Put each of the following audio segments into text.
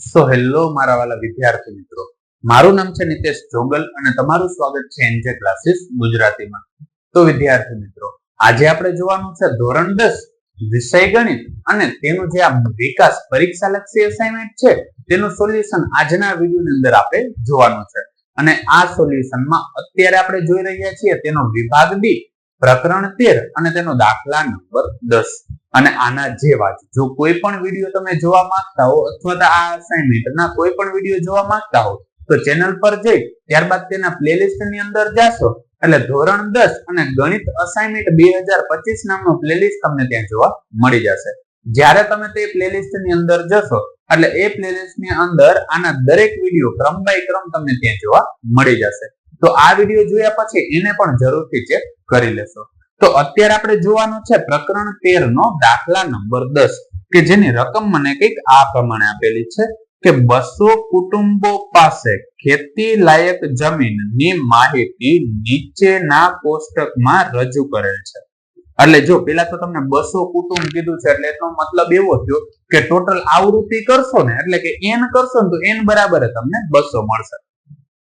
So hello મારા વાલા વિદ્યાર્થી મિત્રો. મારું નામ છે નિતેશ જોગલ અને તમારું સ્વાગત છે એનજે ક્લાસીસ ગુજરાતીમાં. તો વિદ્યાર્થી મિત્રો, આજે આપણે જોવાનું છે ધોરણ દસ, વિષય ગણિત અને તેનું જે આ વિકાસ પરીક્ષા લક્ષી અસાઇનમેન્ટ છે, તેનું સોલ્યુશન આજના વિડીયોની અંદર આપણે જોવાનું છે. અને આ સોલ્યુશનમાં અત્યારે આપણે જોઈ રહ્યા છીએ તેનો વિભાગ ડી પ્રકરણ તેર અને તેનો દાખલા નંબર દસ. અને આના જેવા જ, જો કોઈ પણ વીડિયો તમે જોવા માંગતા હો અથવા તો આ અસાઇનમેન્ટના કોઈ પણ વીડિયો જોવા માંગતા હો, તો ચેનલ પર જઈ ત્યારબાદ તેના પ્લેલિસ્ટની અંદર જાશો. એટલે ધોરણ દસ અને ગણિત અસાઇનમેન્ટ બે હજાર પચીસ નામનો પ્લેલિસ્ટ તમને ત્યાં જોવા મળી જશે. જ્યારે તમે તે પ્લેલિસ્ટની અંદર જશો, એટલે એ પ્લેલિસ્ટની અંદર આના દરેક વીડિયો ક્રમ બાય ક્રમ તમને ત્યાં જોવા મળી જશે. તો આ વીડિયો જોયા પછી એને પણ જરૂરથી ચેક કરી લેશો. તો અત્યારે આપણે જોવાનું છે પ્રકરણ તેર નો દાખલા નંબર દસ, કે જેની રકમ મને કંઈક આ પ્રમાણે આપેલી છે કે બસો કુટુંબો પાસે ખેતી લાયક જમીનની માહિતી નીચેના કોષ્ટકમાં રજૂ કરેલ છે. એટલે જો પેલા તો તમને બસો કુટુંબ કીધું છે, એટલે એનો મતલબ એવો થયો કે ટોટલ આવૃત્તિ કરશો ને, એટલે કે એન કરશો ને, તો એન બરાબર તમને બસો મળશે.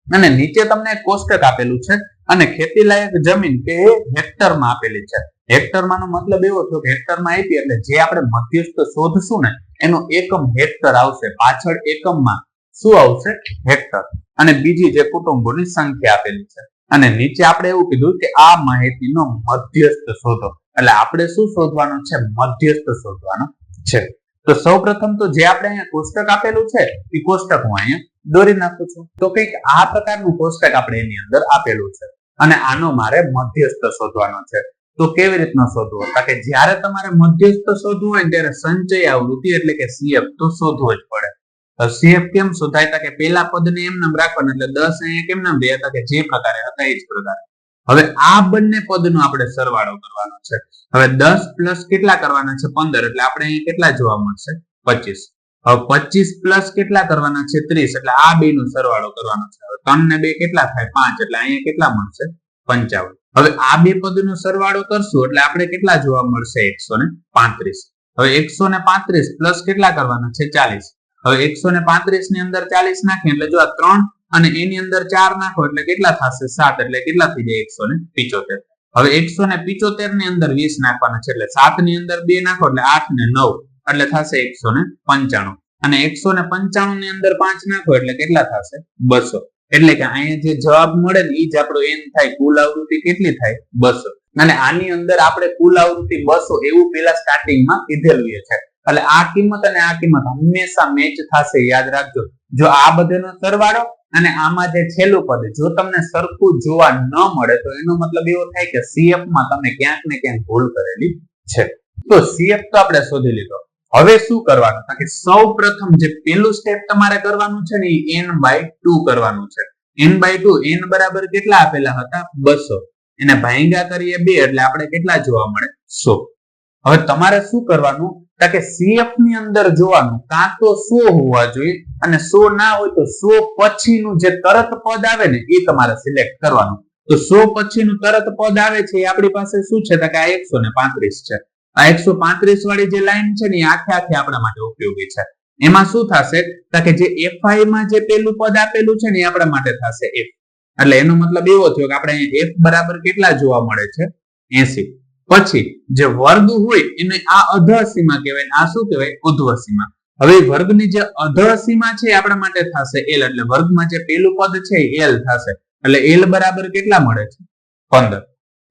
અને નીચે તમને કોષ્ટક આપેલું છે અને ખેતી લાયક જમીન કે હેક્ટરમાં આપેલી છે. હેક્ટરમાંનો મતલબ એવો થયો કે હેક્ટરમાં આપી એટલે જે આપણે મધ્યસ્થ શોધશું ને, એનો એકમ હેક્ટર આવશે. પાછળ એકમમાં શું આવશે? હેક્ટર. અને બીજી જે કુટુંબોની સંખ્યા આપેલી છે. અને નીચે આપણે એવું કીધું કે આ માહિતીનો મધ્યસ્થ શોધો. એટલે આપણે શું શોધવાનું છે? મધ્યસ્થ શોધવાનો છે. તો સૌ પ્રથમ તો જે આપણે અહીંયા કોષ્ટક આપેલું છે એ કોષ્ટક હું અહીંયા દોરી નાખું છું. તો કંઈક આ પ્રકારનું કોષ્ટક આપણે એની અંદર આપેલું છે. અને આનો મારે મધ્યસ્થ શોધવાનો છે. તો કેવી રીતનો શોધવો? કે જ્યારે તમારે મધ્યસ્થ શોધવું હોય ત્યારે સંચય આવૃત્તિ એટલે કે સીએફ તો શોધવો જ પડે. સીએફ કેમ શોધાય? તા કે પેલા પદને એમ નામ રાખવાનું એટલે દસ અહીંયા કેમ નામ રહ્યા? હતા કે જે પ્રકારે હતા એ જ પ્રકારે. હવે આ બંને પદનો આપણે સરવાળો કરવાનો છે. હવે દસ પ્લસ કેટલા કરવાના છે? પંદર. એટલે આપણે અહીંયા કેટલા જોવા મળશે? પચીસ. હવે પચીસ પ્લસ કેટલા કરવાના છે? ત્રીસ. એટલે આ બે નો સરવાળો કરવાનો છે. હવે ત્રણ ને બે કેટલા થાય? પાંચ. એટલે અહીંયા કેટલા મળશે? પંચાવન. હવે આ બે પદનો સરવાળો કરશું એટલે આપણે કેટલા જોવા મળશે? એકસો ને પાંત્રીસ. હવે એકસો ને પાંત્રીસ પ્લસ કેટલા કરવાના છે? ચાલીસ. હવે એકસો ને પાંત્રીસની અંદર ચાલીસ નાખીએ એટલે જો આ ત્રણ અને એની અંદર ચાર નાખો એટલે કેટલા થશે? સાત. એટલે કેટલા થઈ જાય? એકસો ને પિચોતેર. હવે એકસો ને પિચોતેરની અંદર વીસ નાખવાના છે એટલે સાતની અંદર બે નાખો એટલે આઠ ને નવ. એટલે થશે એકસો ને પંચાણું. અને એકસો ને પંચાણું ની અંદર પાંચ નાખો એટલે કેટલા થશે? બસો. એટલે કે અહીંયા જે જવાબ મળે ને એ જ આપણો એન થાય, કુલ આવૃત્તિ કેટલી થાય? બસો. અને આની અંદર આપણે કુલ આવૃત્તિ બસો એવું પેલા સ્ટાર્ટિંગમાં કીધેલું છે. એટલે આ કિંમત અને આ કિંમત હંમેશા મેચ થશે, યાદ રાખજો. જો આ બધેનો સરવાળો અને આમાં જે છેલ્લું પદ, જો તમને સરખું જોવા ન મળે, તો એનો મતલબ એવો થાય કે સીએફમાં તમે ક્યાંક ને ક્યાંક ભૂલ કરેલી છે. તો સીએફ તો આપણે શોધી લીધો. હવે શું કરવાનું? કે સૌ પ્રથમ જે પેલું સ્ટેપ તમારે કરવાનું છે ને એ બાય ટુ કરવાનું છે. એન બાય ટુ એન બરાબર કેટલા આપેલા હતા? બસો. એને ભાંગા કરીએ બે, એટલે આપણે કેટલા જોવા મળે? સો. હવે તમારે શું કરવાનું? કે સીએફની અંદર જોવાનું, કાં તો સો હોવા જોઈએ અને સો ના હોય તો સો પછીનું જે તરત પદ આવે ને એ તમારે સિલેક્ટ કરવાનું. તો સો પછીનું તરત પદ આવે છે એ આપણી પાસે શું છે? કે આ એકસો ને પાંત્રીસ છે. આ એકસો પાંત્રીસ વાળી જે લાઈન છે ને આખે આખે આપણા માટે ઉપયોગી છે. એમાં શું થશે? કે જે એફઆઈ માં જે પેલું પદ આપેલું છે ને આપણા માટે થશે એફ એટલે એનો મતલબ એવો થયો કે આપણે એફ બરાબર કેટલા જોવા મળે છે? એસી. પછી જે વર્ગ હોય એને આ અધ સીમા કહેવાય આ શું કહેવાય? ઉધ્વ સીમા હવે વર્ગની જે અધ સીમા છે આપણા માટે થશે એલ એટલે વર્ગમાં જે પેલું પદ છે એલ થશે. એટલે એલ બરાબર કેટલા મળે છે? પંદર.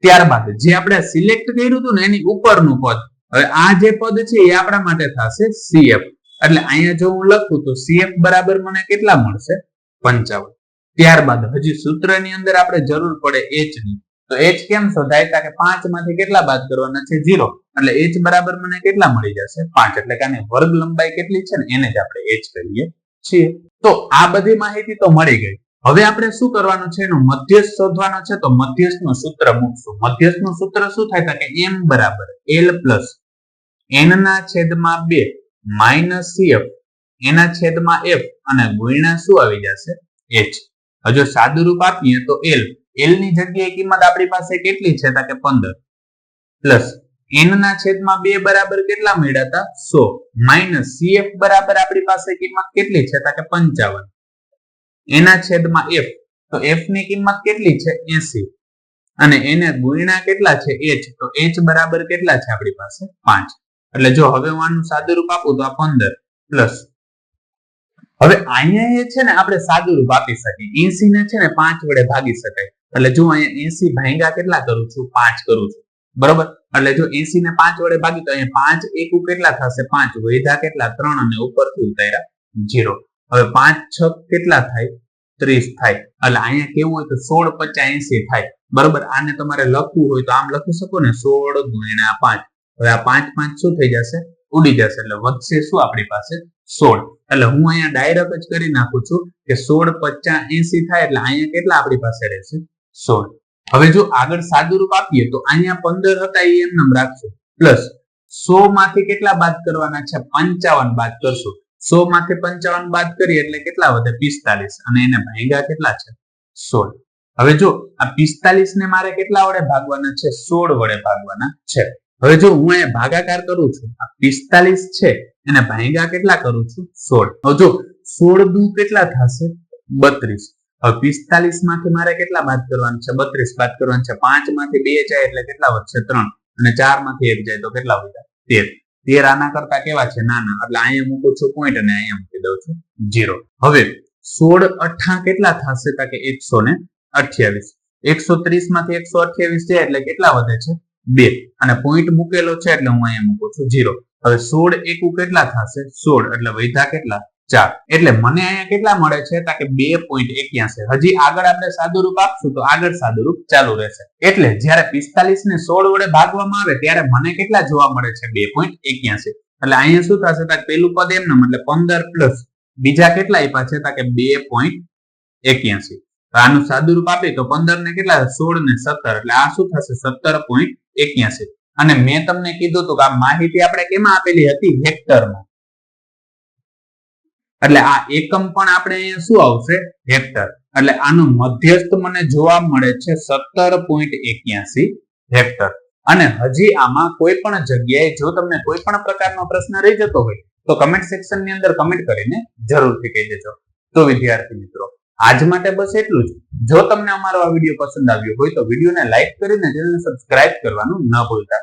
ત્યારબાદ જે આપણે સિલેક્ટ કર્યું હતું ને એની ઉપરનું પદ, હવે આ જે પદ છે એ આપણા માટે થશે સીએફ એટલે અહીંયા જો હું લખું તો સીએફ બરાબર મને કેટલા મળશે? પંચાવન. ત્યારબાદ હજી સૂત્રની અંદર આપણે જરૂર પડે એચની. તો એચ કેમ શોધાય? કે પાંચમાંથી કેટલા બાદ કરવાના છે? ઝીરો. એટલે એચ બરાબર મને કેટલા મળી જશે? પાંચ. એટલે કે આની વર્ગ લંબાઈ કેટલી છે ને? એને જ આપણે એચ કહીએ છીએ. તો આ બધી માહિતી તો મળી ગઈ. હવે આપણે શું કરવાનું છે? એનું મધ્યસ્થ શોધવાનો છે. તો મધ્યસ્થનું સૂત્ર મૂકશું. મધ્યસ્થનું સૂત્ર શું થાય? કે એમ બરાબર એલ પ્લસ એન ના છેદમાં બે માઇનસ સીએફ એના છેદમાં એફ અને ગુણ્યા શું આવી જશે? એચ હજુ સાદું રૂપ આપીએ તો એલ એલની જગ્યાએ કિંમત આપણી પાસે કેટલી છે? કે પંદર. પ્લસ એન ના છેદમાં બે બરાબર કેટલા મળ્યા સો. માઇનસ સીએફ બરાબર આપણી પાસે કિંમત કેટલી છે? તો કે પંચાવન. એના છેદમાં એફ તો એફની કિંમત કેટલી છે? એસી. અને એને ગુણ્યા કેટલા છે? એચ તો એચ બરાબર કેટલા છે આપણી પાસે? પાંચ. એટલે જો હવે હું આનું સાદું આપું તો આ પંદર પ્લસ. હવે અહીંયા છે ને આપણે સાદું રૂપ આપી શકીએ. એસી ને છે ને પાંચ વડે ભાગી શકાય. એટલે જો અહીંયા એસી ભાંગા કેટલા કરું છું? પાંચ કરું છું. બરોબર? એટલે જો એસી ને પાંચ વડે ભાગી તો અહીંયા પાંચ એકુ કેટલા થશે? પાંચ. વૈધા કેટલા? ત્રણ અને ઉપરથી ઉતાર્યા જીરો હવે પાંચ, છ કેટલા થાય? ત્રીસ થાય. એટલે અહીંયા કેવું હોય તો સોળ પચાસ એસી થાય. બરોબર? આને તમારે લખવું હોય તો આમ લખી શકો ને? સોળ ગુણ્યા પાંચ. હવે આ પાંચ પાંચ શું થઈ જશે? ઉડી જશે. એટલે વધશે શું આપણી પાસે? સોળ. એટલે હું અહીંયા ડાયરેક્ટ જ કરી નાખું છું કે સોળ પચાસ એસી થાય એટલે અહીંયા કેટલા આપણી પાસે રહેશે? સોળ. હવે જો આગળ સાદું રૂપ આપીએ તો અહીંયા પંદર હતા એ એમ નામ રાખશું. પ્લસ સો માંથી કેટલા બાદ કરવાના છે? પંચાવન બાદ કરશું. સો માંથી પંચાવન બાદ કરીએ એટલે કેટલા વધે? પિસ્તાલીસ. અને એને ભાગ્યા કેટલા છે? સોળ. હવે જો આ પિસ્તાલીસ ને મારે કેટલા વડે ભાગવાના છે? સોળ વડે ભાગવાના છે. હવે જો હું એ ભાગાકાર કરું છું, આ પિસ્તાલીસ છે, એને ભાગ્યા કેટલા કરું છું? સોળ. હવે જો સોળ દુ કેટલા થશે? બત્રીસ. હવે પિસ્તાલીસમાંથી મારે કેટલા બાદ કરવાના છે? બત્રીસ બાદ કરવાના છે. પાંચમાંથી બે જાય એટલે કેટલા વધશે? ત્રણ. અને ચારમાંથી એક જાય તો કેટલા વધ્યા તેર. તેર આના કરતા કેવા છે? નાના. એટલે અહીંયા મૂકું છું પોઈન્ટ અને અહીંયા મૂકી દઉં છું. જીરો હવે, સોળ અઠા કેટલા થશે? કે એકસો ને અઠ્યાવીસ. એકસો ત્રીસમાંથી એકસો અઠ્યાવીસ જાય એટલે કેટલા વધે છે? બે. અને પોઈન્ટ મૂકેલો છે એટલે હું અહીંયા મૂકું છું જીરો હવે સોળ એકુ કેટલા થશે? સોળ. એટલે વૈધા કેટલા? ચાર એટલે મને અહીંયા કેટલા મળે છે? તા કે બે પોઈન્ટ એક્યાસી. હજી આગળ આપણે સાદું આપશું તો આગળ સાદું ચાલુ રહેશે. એટલે જ્યારે પિસ્તાલીસ ને સોળ વડે ભાગવામાં આવે ત્યારે મને કેટલા જોવા મળે છે? બે પોઈન્ટ એક્યાસી. એટલે અહીંયા શું થશે? તા પેલું પદ એમને એટલે પંદર પ્લસ બીજા કેટલા આપ્યા છે? તા કે બે પોઈન્ટ એક્યાસી. આનું સાદું રૂપ આપીએ તો પંદર ને કેટલા? સોળ ને સત્તર. એટલે આ શું થશે? સત્તર પોઈન્ટ એક્યાસી. અને મેં તમને કીધું હતું કે આ માહિતી આપણે કેમાં આપેલી હતી? હેક્ટરમાં એટલે આ એકમ પણ આપણે અહીંયા શું આવશે? હેક્ટર એટલે આનું મધ્યસ્થ મને જોવા મળે છે સત્તર પોઈન્ટ એક્યાસી હેક્ટર અને હજી આમાં કોઈ પણ જગ્યાએ જો તમને કોઈ પણ પ્રકારનો પ્રશ્ન રહી જતો હોય, તો કમેન્ટ સેક્શનની અંદર કમેન્ટ કરીને જરૂરથી કહી દેજો. તો વિદ્યાર્થી મિત્રો, આજ માટે બસ એટલું જ. જો તમને અમારો આ વીડિયો પસંદ આવ્યો હોય તો વિડીયોને લાઈક કરીને ચેનલને સબસ્ક્રાઇબ કરવાનું ન ભૂલતા.